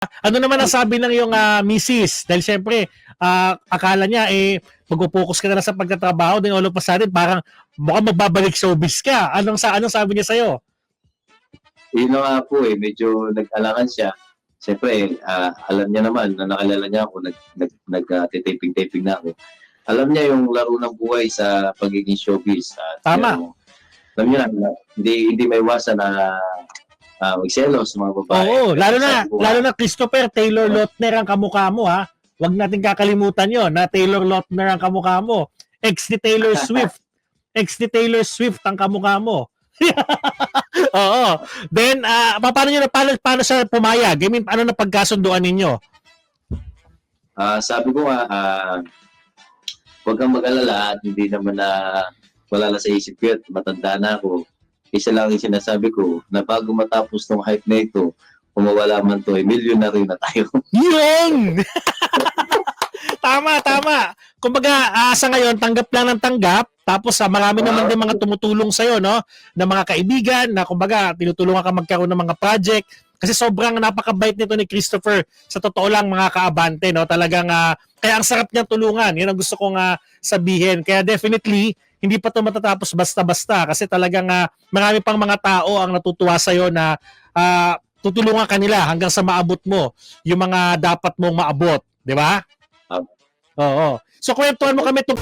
Ano naman ang sabi ng yung uh, misis? Dahil syempre, ah, akala niya eh mag-focus ka na lang sa pagtatrabaho then all of a sudden parang mukhang magbabalik showbiz ka. Anong sa anong sabi niya sa'yo? Yun na nga po eh, medyo nag-alangan siya. Siyempre, ah, alam niya naman na nakalala niya ako, nag, nag, nag taping-taping na ako. Alam niya yung laro ng buhay sa pagiging showbiz. At, Tama. yun, alam niya na, hindi, hindi may iwasan na uh, magselos sa mga babae. Oo, lalo na lalo na Christopher Taylor Lautner ang kamukha mo ha. Huwag natin kakalimutan 'yon na Taylor Lautner ang kamukha mo. Ex ni Taylor Swift. Ex ni Taylor Swift ang kamukha mo. Oo. Then, ah, paano niyo na paano, paano siya pumayag? I mean, ano na pagkasunduan ninyo? Ah, sabi ko nga, ah, huwag kang mag-alala at hindi naman na wala na sa isip ko at matanda na ako. Isa lang yung sinasabi ko na bago matapos ng hype na ito, kung mawala man to, eh, millionaire na tayo. Yun! tama, tama. Kumbaga, ah, sa ngayon, tanggap lang ng tanggap. Tapos, ah, marami naman din mga tumutulong sa'yo, no? Na mga kaibigan, na kumbaga, tinutulungan ka magkaroon ng mga project. Kasi sobrang napakabait nito ni Christopher. Sa totoo lang, mga kaabante, no? Talagang, ah, kaya ang sarap niyang tulungan. Yun ang gusto kong ah, sabihin. Kaya definitely, hindi pa ito matatapos basta-basta. Kasi talagang ah, marami pang mga tao ang natutuwa sa'yo na ah, tutulungan kanila hanggang sa maabot mo yung mga dapat mong maabot. Di ba? Oo. So, kwentuhan mo kami itong